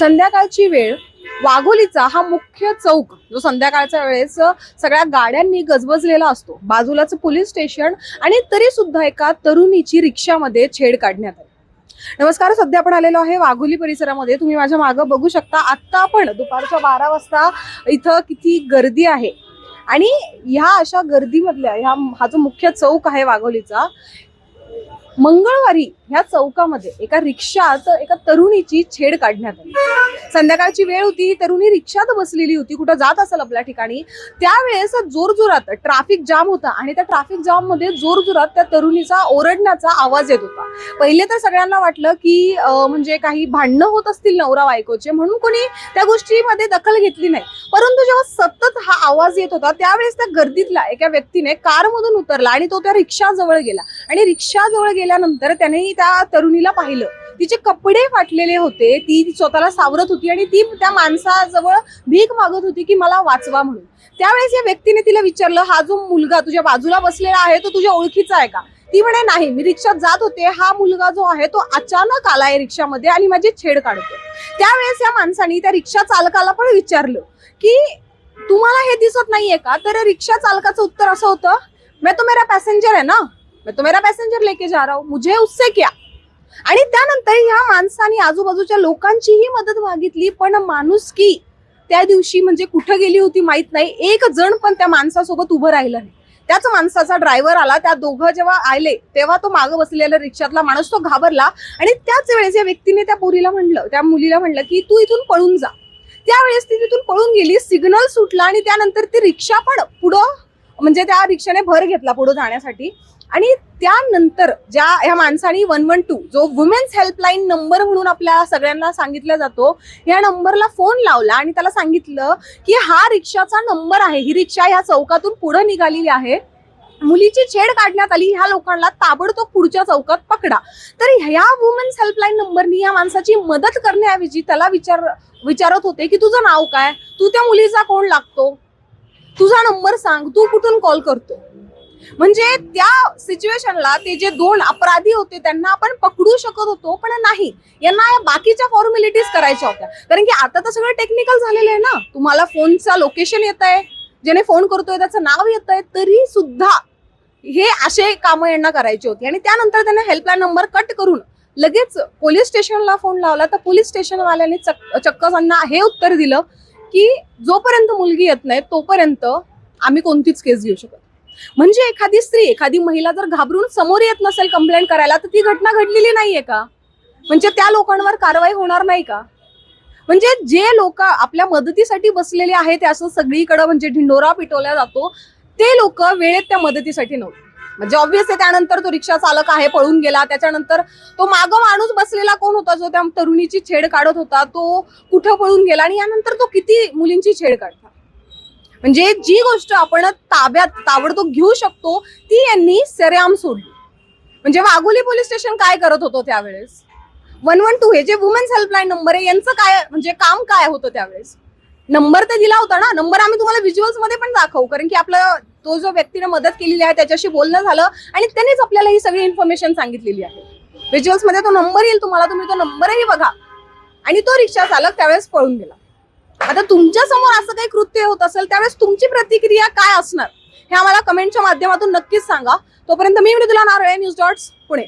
संध्याकाळची वेळ वाघोलीचा हा मुख्य चौक जो संध्याकाळच्या वेळेस सगळ्या गाड्यांनी गजबजलेला असतो. बाजूलाच पोलीस स्टेशन आणि तरी सुद्धा एका तरुणीची रिक्षामध्ये छेड काढण्यात आली. नमस्कार सध्या आपण आलेलो आहे वाघोली परिसरामध्ये. तुम्ही माझ्या मागं बघू शकता आत्ता आपण दुपारच्या बारा वाजता इथं किती गर्दी आहे. आणि ह्या अशा गर्दीमधल्या ह्या हा जो मुख्य चौक आहे वाघोलीचा मंगळवारी ह्या चौकामध्ये एका रिक्षात एका तरुणीची छेड काढण्यात आली. संध्याकाळची वेळ होती ही तरुणी रिक्षात बसलेली होती कुठं जात असेल आपल्या ठिकाणी. त्यावेळेस जोरजोरात ट्रॅफिक जाम होता आणि त्या ट्रॅफिक जाममध्ये जोरजोरात त्या तरुणीचा ओरडण्याचा आवाज येत होता. पहिले तर सगळ्यांना वाटलं की म्हणजे काही भांडणं होत असतील नवरा बायकोचे म्हणून कोणी त्या गोष्टीमध्ये दखल घेतली नाही. परंतु जेव्हा सतत हा आवाज येत होता त्यावेळेस त्या गर्दीतला एका व्यक्तीने कारमधून उतरला आणि तो त्या रिक्षाजवळ गेला. आणि रिक्षाजवळ गेल्यानंतर त्याने त्या तरुणीला पाहिलं. तिचे कपडे फाटलेले होते. ती स्वतःला सावरत होती आणि ती त्या माणसाजवळ भीक मागत होती की मला वाचवा म्हणून. त्यावेळेस या व्यक्तीने तिला विचारलं हा जो मुलगा तुझ्या बाजूला बसलेला आहे तो तुझ्या ओळखीचा आहे का? ती म्हणे नाही मी रिक्षात जात होते. हा मुलगा जो आहे तो अचानक आलाय रिक्षामध्ये आणि माझी छेड काढतो त्यावेळेस या माणसाने त्या रिक्षा चालकाला पण विचारलं की तुम्हाला हे दिसत नाहीये का? तर रिक्षा चालकाचं उत्तर असं होतं मैं तो मेरा पॅसेंजर है ना? मैं तो मेरा पैसेंजर लेके जा रहा हूँ. मुझे उससे क्या? आणि त्यानंतर ह्या माणसाने आजूबाजूच्या लोकांचीही मदत मागितली पण माणूस की त्या दिवशी म्हणजे कुठं गेली होती माहीत नाही. एक जण पण त्या माणसासोबत उभं राहिलं नाही. त्याच माणसाचा ड्रायव्हर आला त्या दोघं जेव्हा आले तेव्हा तो मागं बसलेला रिक्षातला माणूस तो घाबरला आणि त्याच वेळेस या व्यक्तीने त्या पोरीला म्हणलं त्या मुलीला म्हणलं की तू इथून पळून जा. त्यावेळेस ती तिथून पळून गेली सिग्नल सुटला आणि त्यानंतर ती रिक्षा पण पुढं म्हणजे त्या रिक्षाने भर घेतला पुढं जाण्यासाठी. आणि त्यानंतर ज्या ह्या माणसाने वन वन टू जो वुमेन्स हेल्पलाईन नंबर म्हणून आपल्या सगळ्यांना सांगितला जातो या नंबरला फोन लावला आणि त्याला सांगितलं की हा रिक्षाचा नंबर आहे. ही रिक्षा ह्या चौकातून पुढे निघालेली आहे. मुलीची छेड काढण्यात आली. ह्या लोकांना ताबडतोब पुढच्या चौकात पकडा. तर ह्या वुमेन्स हेल्पलाईन नंबरनी या माणसाची मदत करण्याऐवजी त्याला विचार विचारत होते की तुझं नाव काय? तू त्या मुलीचा कोण लागतो? तुझा नंबर सांग. तू कुठून कॉल करतो? म्हणजे त्या सिच्युएशनला ते जे दोन अपराधी होते त्यांना आपण पकडू शकत होतो पण नाही. यांना या बाकीच्या फॉर्मॅलिटीज करायच्या होत्या. कारण की आता तर सगळं टेक्निकल झालेलं आहे ना. तुम्हाला फोनचा लोकेशन येत आहे. ज्याने फोन करतोय त्याचं नाव येत आहे तरी सुद्धा हे असे कामं यांना करायची होती. आणि त्यानंतर त्यांना हेल्पलाईन नंबर कट करून लगेच पोलीस स्टेशनला फोन लावला. तर पोलीस स्टेशनवाल्याने चक चक्क त्यांना हे उत्तर दिलं की जोपर्यंत मुलगी येत नाही तोपर्यंत आम्ही कोणतीच केस घेऊ शकत म्हणजे एखादी स्त्री एखादी महिला जर घाबरून समोर येत नसेल कंप्लेंट करायला तर ती घटना घडलेली नाहीये का? म्हणजे त्या लोकांवर कारवाई होणार नाही का? म्हणजे जे लोक आपल्या मदतीसाठी बसलेले आहेत असं सगळीकडे म्हणजे ढिंडोरा पिटवला जातो ते लोक वेळेत त्या मदतीसाठी नव्हते. म्हणजे ऑब्व्हियसली त्यानंतर तो रिक्षा चालक आहे पळून गेला त्याच्यानंतर तो माग माणूस बसलेला कोण होता? जो त्या तरुणीची छेड काढत होता तो कुठं पळून गेला आणि यानंतर तो किती मुलींची छेड काढता म्हणजे जी गोष्ट आपण ताब्यात ताबडतोब घेऊ शकतो ती यांनी सरेआम सोडली. म्हणजे वाघोली पोलीस स्टेशन काय करत होतो त्यावेळेस? वन वन टू हे जे वुमेन्स हेल्पलाईन नंबर आहे यांचं काय म्हणजे काम काय होतं त्यावेळेस? नंबर तर दिला होता ना? नंबर आम्ही तुम्हाला व्हिज्युअल्समध्ये पण दाखवू कारण की आपला तो जो व्यक्तीने मदत केलेली आहे त्याच्याशी बोलणं झालं आणि त्यांनीच आपल्याला ही सगळी इन्फॉर्मेशन सांगितलेली आहे. व्हिज्युअल्समध्ये तो नंबर येईल तुम्हाला तुम्ही तो नंबरही बघा. आणि तो रिक्षा चालक त्यावेळेस पळून गेला. आता तुमच्यासमोर असं काही कृत्य होत असेल त्यावेळेस तुमची प्रतिक्रिया काय असणार? हे आम्हाला कमेंटच्या माध्यमातून नक्कीच सांगा. तोपर्यंत मी मृदुला नारळे न्यूज डॉट्स पुणे.